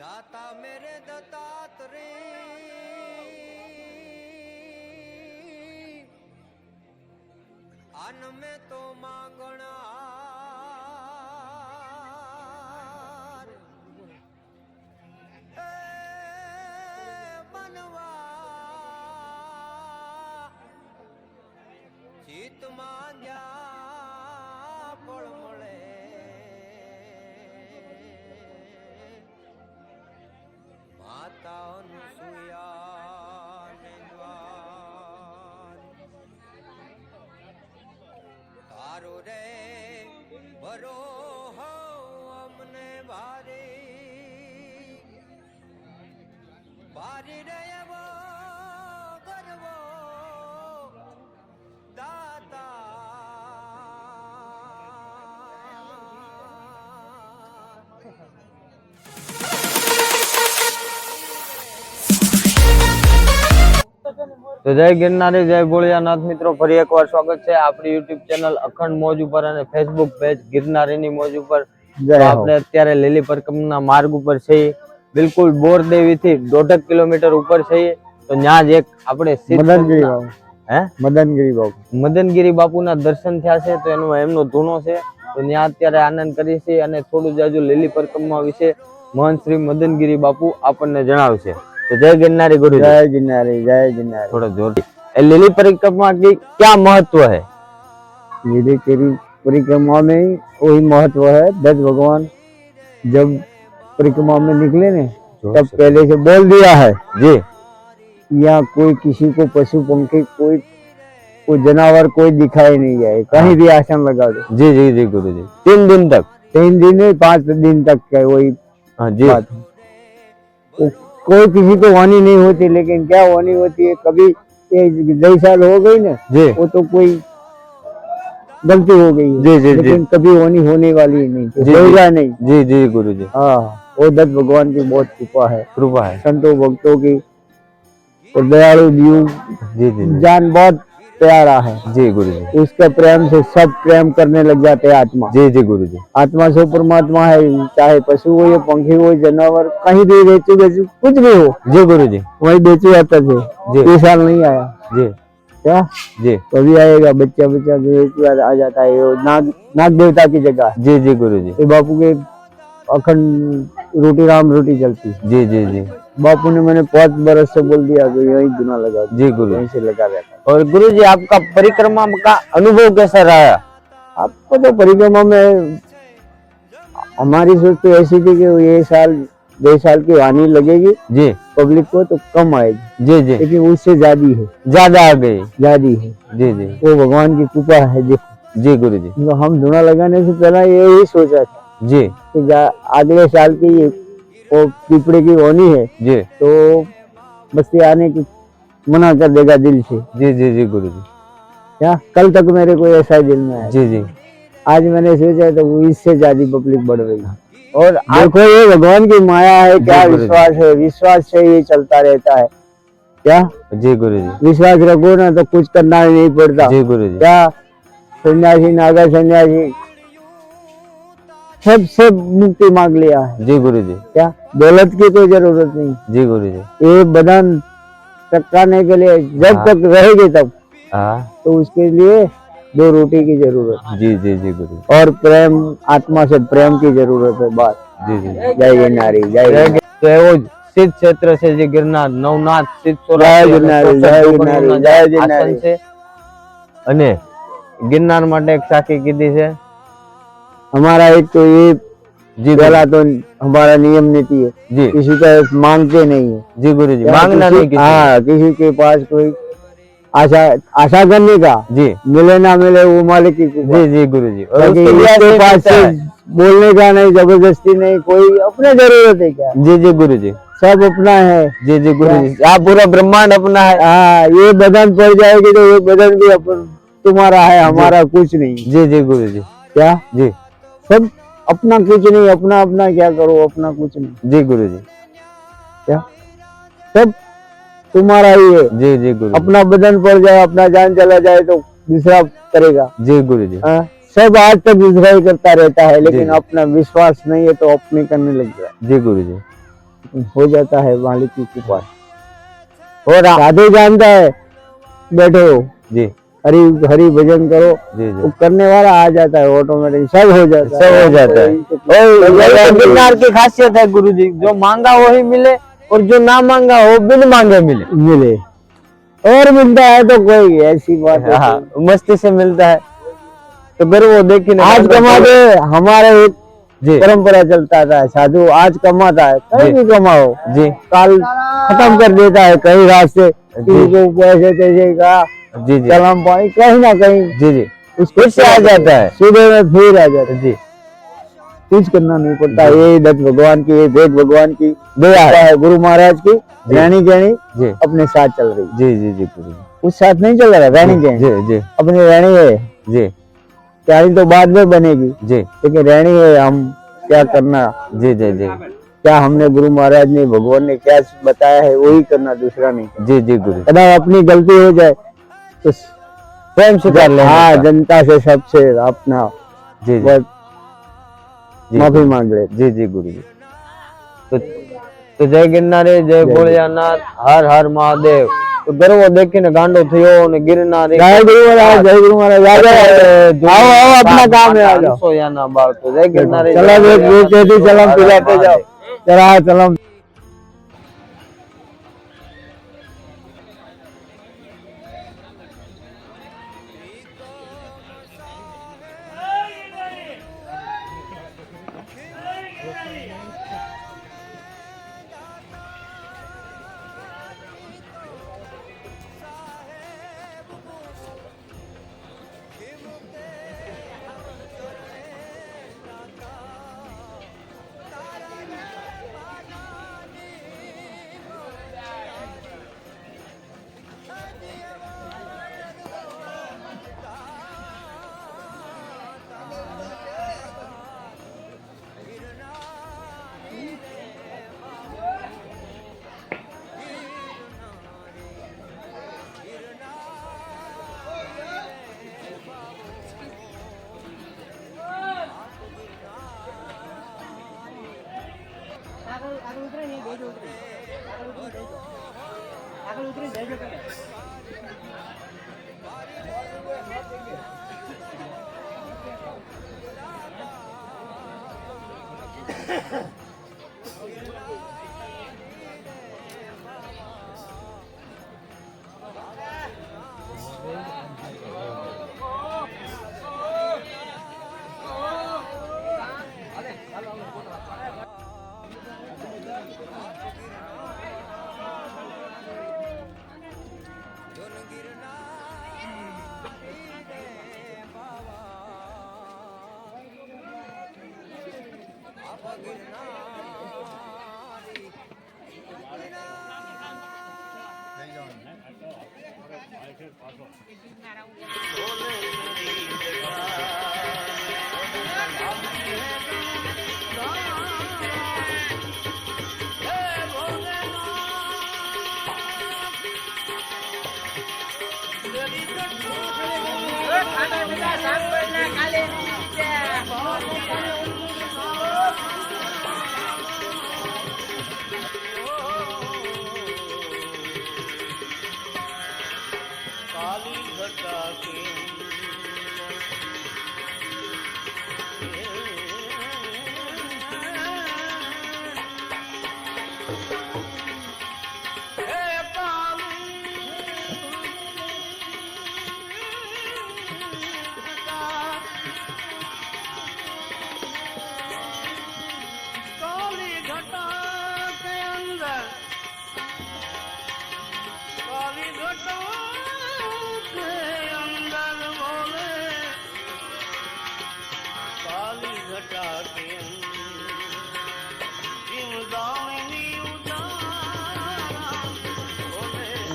दाता मेरे दत्तात्री अन में तो मांगना बनवा चित मांगा તારો રે ભરો હો અમને ભારે. ભારી રે તો જય ગિરનારી જય ભોળિયાનાથ. મિત્રો ફરી એકવાર સ્વાગત છે આપણી યુટ્યુબ ચેનલ અખંડ મોજ ઉપર અને ફેસબુક પેજ ગિરનારીની મોજ ઉપર. આપણે અત્યારે લીલી પરકમના માર્ગ ઉપર છીએ. બિલકુલ બોરદેવી થી દોઢક કિલોમીટર ઉપર છીએ. તો ત્યાં જ એક આપણે મદનગીરી બાપુ. હે? મદનગીરી બાપુ. મદનગીરી બાપુના દર્શન થયા છે તો એનો એમનો ધૂણો છે. તો ત્યાં અત્યારે આનંદ કરીએ છીએ અને થોડું જાજુ લીલી પરિક્રમા વિશે મહંત શ્રી મદનગીરી બાપુ આપણને જણાવશે. તો જય ગિરનારી ગુરુ जय गिरनारी जय गिरनारी थोड़ा जोर ए, लिली परिक्रमा की क्या महत्व है लीली तेरी परिक्रमा में वही महत्व है दस भगवान जब परिक्रमा में निकले ने तब पहले से बोल दिया है जी यहाँ कोई किसी को पशु पंखी कोई कोई जानवर कोई दिखाई नहीं जाए कहीं भी आसन लगा दो जी जी जी गुरु जी तीन दिन तक तीन दिन नहीं पांच दिन तक का वही हाँ जी बात है वो कोई किसी को वानी नहीं होती लेकिन क्या वानी होती है? कभी दही दस साल हो गई ना जी। वो तो कोई गलती हो गई। जी जी जी। लेकिन कभी वानी होने वाली नहीं नहीं जी, होगा नहीं। जी जी गुरु जी हाँ वो दत्त भगवान की बहुत कृपा है। कृपा है। संतों भक्तों की और दयालु जीव जी जी जी। जान बहुत प्यारा है। जी गुरु जी उसके प्रेम से सब प्रेम करने लग जाते हैं आत्मा। जी जी गुरु जी आत्मा से परमात्मा है चाहे पशु हो या पंखी हो जानवर कहीं भी बेचू बेचू कुछ भी हो। जी गुरु जी वही बेचू जाते थे जी। साल नहीं आया। जी। क्या? जी। कभी आएगा बच्चा बच्चा आ जाता है। नाग नाग देवता की जगह। जी जी गुरु जी बापू के अखंड रोटी राम रोटी चलती। जी जी जी। बापू ने मैंने पाँच बरस से बोल दिया कि यही गुना लगा जी गुरु। यहीं से लगा रहता और गुरु जी आपका परिक्रमा का अनुभव कैसा रहा? आपको तो परिक्रमा में हमारी सोच तो ऐसी थी कि ये साल दो साल की वानी लगेगी जी। पब्लिक को तो कम आएगी। जी जी। लेकिन उससे ज़्यादा है। ज़्यादा आ गई। ज़्यादा है। जी जी। वो भगवान की कृपा है देखो। जी गुरु जी तो हम धुना लगाने से पहले यही सोचा था जी। कि अगले साल की वो पिपड़े की होनी है जी। तो बस्ती आने की मना कर देगा दिल से। जी जी जी गुरु जी क्या? कल तक मेरे को ऐसा दिल में है जी जी। आज मैंने सोचा तो वो इससे ज़्यादा पब्लिक बढ़ गई। और देखो ये भगवान की माया है क्या। विश्वास है? विश्वास से ये चलता रहता है। क्या? जी गुरु जी विश्वास रखो ना तो कुछ करना ही नहीं पड़ता। जी गुरु जी क्या? सन्यासी नागा सन्यासी सब से मुक्ति मांग लिया है जी गुरु जी क्या दौलत की कोई जरूरत नहीं जी गुरु जी ये बदन टकाने के लिए जब हाँ। तक रहेगी तब हाँ तो उसके लिए दो रोटी की जरूरत जी जी जी गुरु जी और प्रेम आत्मा से प्रेम की जरूरत है बात जी जी जय गिरनारी जय गिरनारी। તો એવો સિદ્ધ ક્ષેત્ર છે જે ગિરનાર નવનાથ સિદ્ધ જય ગિરનારી, જય ગિરનારી, જય ગિરનારી. છે અને ગિરનાર માટે એક સાખી કીધી છે हमारा एक तो ये जी गला तो हमारा नियम नीति है। जी। किसी का मांगते नहीं है। जी गुरु जी मांगना नहीं किसी हाँ किसी के पास कोई आशा आशा करने का जी। मिले ना मिले वो मालिक की जी जी गुरु जी। और पास बोलने का नहीं ज़बरदस्ती नहीं कोई अपने ज़रूरत है क्या? जी जी गुरु जी। सब अपना है। जी जी गुरु जी। आप पूरा ब्रह्मांड अपना है। हाँ ये बदन पड़ जाएगी तो ये बदन भी अपन तुम्हारा है हमारा कुछ नहीं। जी जी गुरु जी। क्या? जी। सब अपना कुछ नहीं अपना अपना क्या करो अपना कुछ नहीं। जी गुरुजी। क्या? सब तुम्हारा ही है। जी जी गुरु अपना बदन पड़ जाए अपना जान चला जाए तो दूसरा करेगा। जी गुरुजी। हाँ? सब आज तक दूसरा ही करता रहता है लेकिन अपना विश्वास नहीं है तो अपने करने लग गया जी गुरुजी। हो जाता है मालिक की कृपा। और आधे जानता है बैठे। हो जी। हरि हरि भजन करो जी वो करने वाला आ जाता है ऑटोमेटिक सब हो जाता सब हो जाता है। और तो गिरनार की खासियत है गुरु जी जो मांगा वही मिले और जो ना मांगा वो बिन मांगे मिले। मिले। और मिलता है तो कोई ऐसी बात है हाँ मस्ती से मिलता है। तो फिर वो देखी ना आज कमाते हमारे एक परंपरा चलता था साधु आज कमाता है कहीं भी कमाओ। जी। काल खत्म कर देता है कई रास्ते पैसे तैसे का जी जी। कलम पानी कहीं ना कहीं जी जी। उसको से आ जाता है। सुबह में फिर आ जाता है। जी। कुछ करना नहीं पड़ता ये दत्त भगवान की ये भगवान की दया है। गुरु महाराज की रानी कहनी अपने साथ चल रही। जी जी जी गुरु। उस साथ नहीं चल रहा रानी कहनी जी जी। अपनी रानी है जी। प्यारी तो बाद में बनेगी जी। लेकिन रानी है हम क्या करना? जी जी जी। क्या हमने गुरु महाराज ने भगवान ने क्या बताया है वही करना दूसरा नहीं। जी जी गुरु। कदा अपनी गलती हो जाए तो स्वयं स्वीकार लेने हाँ का। जनता से सबसे अपना जी जी बस जी माफी मांग ले जी जी गुरु जी तो તો જય ગિરનારી જય ભોળિયાનાથ હર હર મહાદેવ તો ગરવો દેખીને ગાંડો થયો અને ગિરનારી जय गुरु महाराज जय गुरु महाराज आ जाओ आओ आओ अपना काम है आ जाओ રસોઈયાના બાળકો જય ગિરનારી चलो एक एक चेटी चलम पिलाते जाओ चला चलम 我看着有。આગળ ઉતરી બેજો કરે काली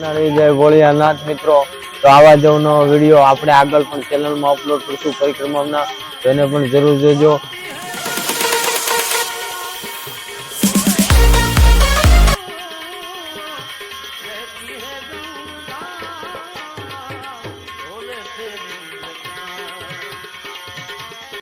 बोले જાય જય ભોળિયાનાથ મિત્રો, તો આવા જ નવો વીડિયો આપણે આગળ પણ ચેનલમાં અપલોડ કરશું પરિક્રમાના તો એને પણ જરૂર જોજો.